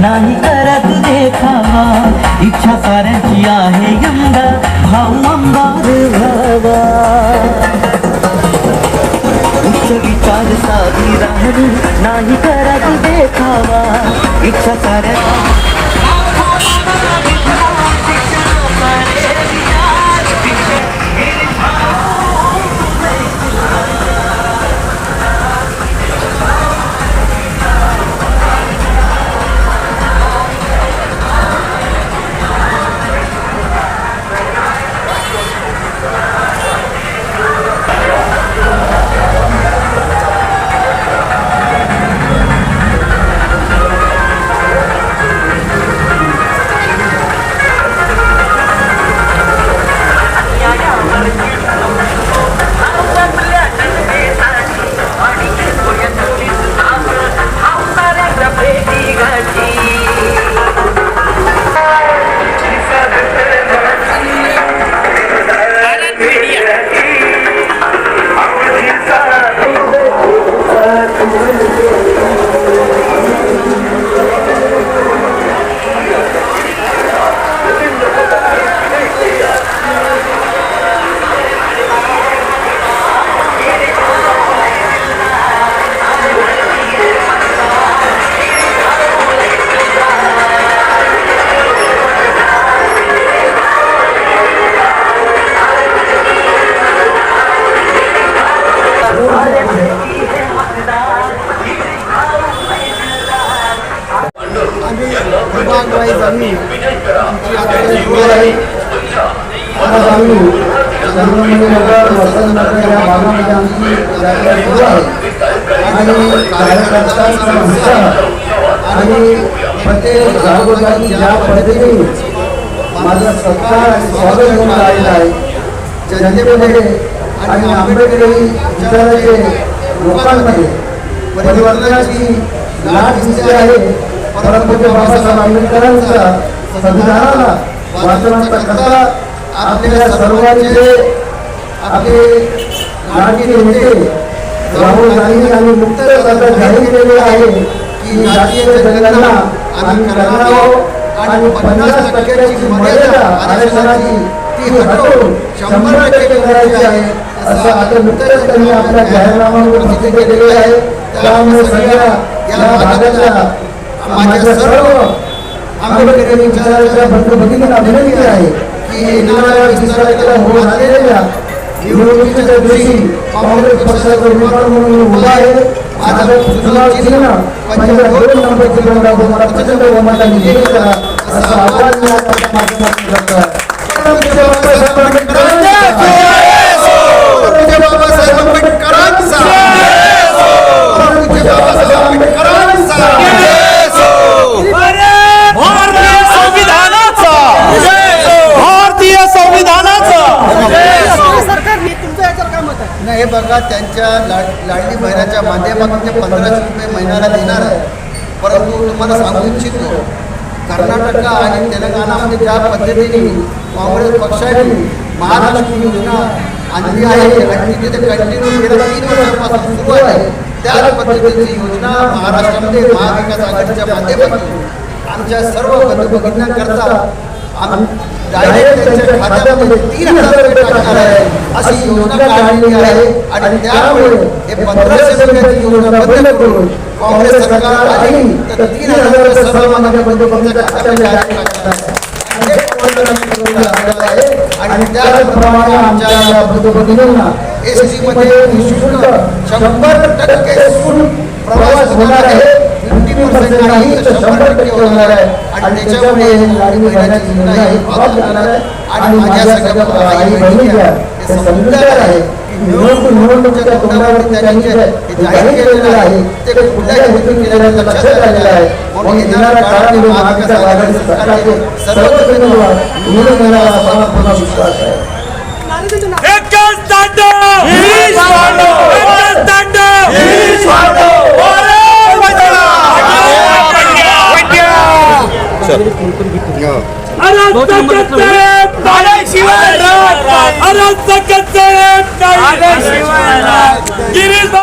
नाही करत देखावा. इच्छा साऱ्यांची आहे यंदा. भाऊ अंबार व्हावा उच्च विचार साधी राहणी नाही करत देखावा. इच्छा साऱ्या वाईज आम्ही आमची आता आहे आज आम्ही संगमनेरनगर वसंतनगर या भागामध्ये आमची यात्रा सुरू आहे आणि कार्यकर्त्यांचा उत्साह आणि प्रत्येक जागोजागी ज्या पद्धतीने माझा सत्कार आणि स्वागत होऊन राहिलं आहे जनतेमध्ये आणि आंबेडकरी विचाराचे लोकांमध्ये परिवर्तनाची लाट दिसते आहे परंतु बाबासाहेब आंबेडकरांच्या संविधानाला वाचनाचा कसा आपल्या सर्वांचे आपले लाडके नेते राहुल गांधी आणि मुक्त आता जाहीर केले आहे की जातीय जनगणना आम्ही करणार आहोत आणि पन्नास टक्क्याची मर्यादा आरक्षणाची ती हटवून शंभर टक्के करायची आहे असं आता नुकतंच त्यांनी आपल्या जाहीरनाम्यावर प्रसिद्ध केलेले आहे. त्यामुळे सगळ्या या भागाच्या माझ्या सर्व आंबेडकरी विचाराच्या बंधू भगिनींना विनंती आहे की येणाऱ्या निवडणुकीच्या दिवशी काँग्रेस पक्षाचा उमेदवार म्हणून उभा आहे. माझा चुनाव चिन्ह पंजाब दोन निवडा तुम्हाला प्रचंड बहुमताने असं आव्हान आज माध्यमातून नाही हे बघा त्यांच्या लाड लाडली बहिणाच्या माध्यमातून ते पंधराशे रुपये महिन्याला देणार आहे परंतु तुम्हाला सांगू इच्छितो कर्नाटक आणि तेलंगणामध्ये ज्या पद्धतीने काँग्रेस पक्षाने महालक्ष्मी योजना आणली आहे आणि तिथे ते कंटिन्यू गेल्या तीन वर्षापासून सुरू आहे त्याच पद्धतीची योजना महाराष्ट्रामध्ये महाविकास आघाडीच्या माध्यमातून आमच्या सर्व बंधू भगिनींकरता आम डायरेक्ट त्यांच्या खात्यामध्ये तीन हजार रुपये टाकणार आहे. अशी योजना काढलेली आहे. आणि त्यामुळे हे पंधराशे रुपयाची योजना बंद करून काँग्रेस सरकार आली तर तीन हजार रुपये सर्व माझ्या बंधू भगिनीच्या खात्यामध्ये direct टाकणार आहे. आणि प्रबोधनाची योजना आलेलं आहे. आणि त्याचप्रमाणे आमच्या एस टी मध्ये निशुल्क शंभर टक्के सूट प्रवास होणार आहे. फिफ्टी पर्सेंट नाही तर शंभर टक्के होणार आहे. आणि त्याच्यामुळे ही लाडकी बहिणाची योजना ही पास होणार आहे. आणि माझ्या सगळ्या आई बहिणीच्या हे समजदार आहे. की निवडणूक निवडणुकीच्या तोंडावरती त्यांनी जे हे जाहीर केलेलं आहे ते कुठल्या हेतून केलेलं लक्षात आहे. म्हणून येणाऱ्या काळामध्ये महाविकास आघाडीचं सरकारचे सर्वच उमेदवार निवडून येणार असा मला पूर्ण विश्वास आहे. अराजकाचे पाण्याशिवाय राहत नाही. गिरीश